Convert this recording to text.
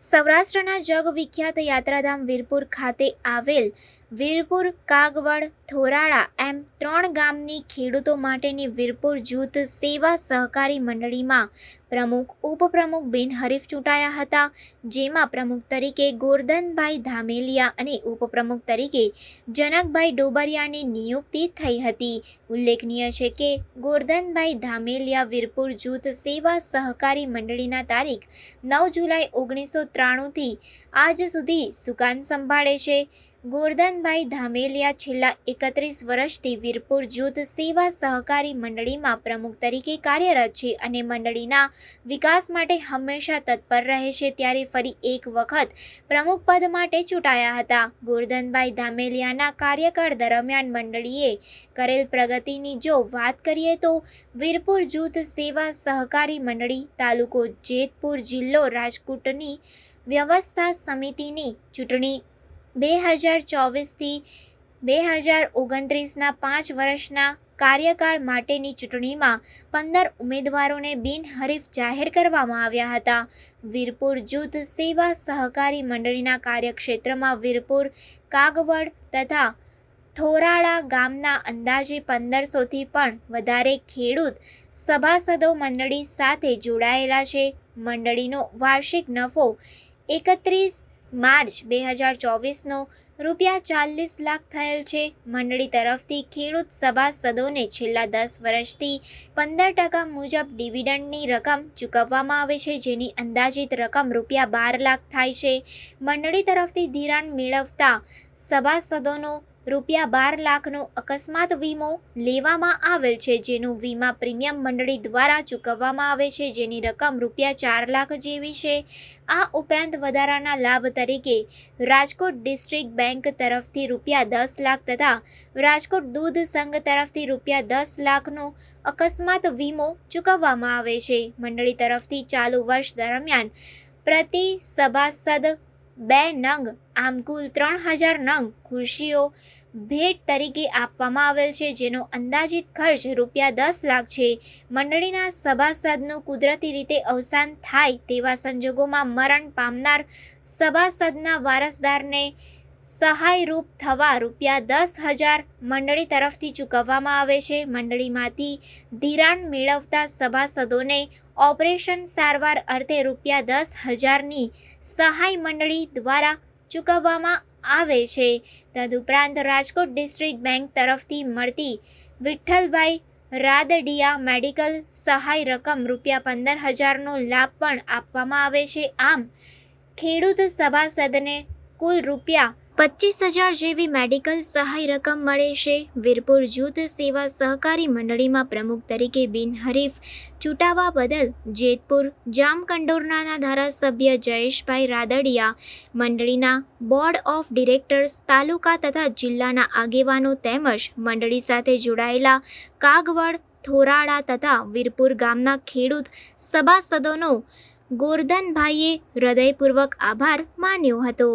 સૌરાષ્ટ્રના જગ વિખ્યાત યાત્રાધામ વીરપુર ખાતે આવેલ વીરપુર, કાગવડ થોરાળા એમ ત્રણ ગામની ખેડૂતો માટેની વીરપુર જૂથ સેવા સહકારી મંડળીમાં પ્રમુખ, ઉપપ્રમુખ બિનહરીફ ચૂંટાયા હતા, જેમાં પ્રમુખ તરીકે ગોરધનભાઈ ધામેલિયા અને ઉપપ્રમુખ તરીકે જનકભાઈ ડોબરિયાની નિયુક્તિ થઈ હતી. ઉલ્લેખનીય છે કે, ગોરધનભાઈ ધામેલિયા વીરપુર જૂથ સેવા સહકારી મંડળીના તારીખ નવ જુલાઈ ઓગણીસો ત્રાણુંથી આજ સુધી સુકાન સંભાળે છે. ગોરધનભાઈ ધામેલિયા છેલ્લા એકત્રીસ વર્ષથી વીરપુર જૂથ સેવા સહકારી મંડળીમાં પ્રમુખ તરીકે કાર્યરત છે અને મંડળીના વિકાસ માટે હંમેશા તત્પર રહે છે ત્યારે ફરી એક વખત પ્રમુખ પદ માટે ચૂંટાયા હતા. ગોરધનભાઈ ધામેલિયાના કાર્યકાળ દરમિયાન મંડળીએ કરેલ પ્રગતિની જો વાત કરીએ તો વીરપુર જૂથ સેવા સહકારી મંડળી તાલુકો જેતપુર જિલ્લો રાજકોટની વ્યવસ્થા સમિતિની ચૂંટણી બે હજાર ચોવીસથી બે હજાર ઓગણત્રીસના પાંચ વર્ષના કાર્યકાળ માટેની ચૂંટણીમાં પંદર ઉમેદવારોને બિનહરીફ જાહેર કરવામાં આવ્યા હતા. વીરપુર જૂથ સેવા સહકારી મંડળીના કાર્યક્ષેત્રમાં વીરપુર, કાગવડ તથા થોરાળા ગામના અંદાજે પંદરસોથી પણ વધારે ખેડૂત સભાસદો મંડળી સાથે જોડાયેલા છે. મંડળીનો વાર્ષિક નફો એકત્રીસ માર્ચ બે હજાર ચોવીસનો રૂપિયા ચાલીસ લાખ થયેલ છે. મંડળી તરફથી ખેડૂત સભાસદોને છેલ્લા દસ વર્ષથી પંદર ટકા મુજબ ડિવિડન્ડની રકમ ચૂકવવામાં આવે છે, જેની અંદાજિત રકમ રૂપિયા બાર લાખ થાય છે. મંડળી તરફથી ધિરાણ મેળવતા સભાસદોનો રૂપિયા બાર લાખનો અકસ્માત વીમો લેવામાં આવેલ છે, જેનું વીમા પ્રીમિયમ મંડળી દ્વારા ચૂકવવામાં આવે છે, જેની રકમ રૂપિયા ચાર લાખ જેવી છે. આ ઉપરાંત વધારાના લાભ તરીકે રાજકોટ ડિસ્ટ્રિક્ટ બેંક તરફથી રૂપિયા દસ લાખ તથા રાજકોટ દૂધ સંઘ તરફથી રૂપિયા દસ લાખનો અકસ્માત વીમો ચૂકવવામાં આવે છે. મંડળી તરફથી ચાલુ વર્ષ દરમિયાન પ્રતિ સભાસદ બે નંગ, આમ કુલ ત્રણ હજાર નંગ ખુરશીઓ ભેટ તરીકે આપવામાં આવેલ છે, જેનો અંદાજિત ખર્ચ રૂપિયા દસ લાખ છે. મંડળીના સભાસદનું કુદરતી રીતે અવસાન થાય તેવા સંજોગોમાં મરણ પામનાર સભાસદના વારસદારને સહાયરૂપ થવા રૂપિયા દસ હજાર મંડળી તરફથી ચૂકવવામાં આવે છે. મંડળીમાંથી ધિરાણ મેળવતા સભાસદોને ઓપરેશન સારવાર અર્થે રૂપિયા દસ હજારની સહાય મંડળી દ્વારા ચૂકવવામાં આવે છે. તદુપરાંત રાજકોટ ડિસ્ટ્રિક્ટ બેંક તરફથી મળતી વિઠ્ઠલભાઈ રાદડિયા મેડિકલ સહાય રકમ રૂપિયા પંદર હજારનો લાભ પણ આપવામાં આવે છે. આમ ખેડૂત સભાસદને કુલ રૂપિયા પચીસ હજાર જેવી મેડિકલ સહાય રકમ મળે છે. વીરપુર જૂથ સેવા સહકારી મંડળીમાં પ્રમુખ તરીકે બિનહરીફ ચૂંટાવા બદલ જેતપુર, જામકંડોરનાના ધારાસભ્ય જયેશભાઈ રાદડિયા, મંડળીના બોર્ડ ઓફ ડિરેક્ટર્સ, તાલુકા તથા જિલ્લાના આગેવાનો તેમજ મંડળી સાથે જોડાયેલા કાગવડ થોરાળા તથા વીરપુર ગામના ખેડૂત સભાસદોનો ગોરધનભાઈએ હૃદયપૂર્વક આભાર માન્યો હતો.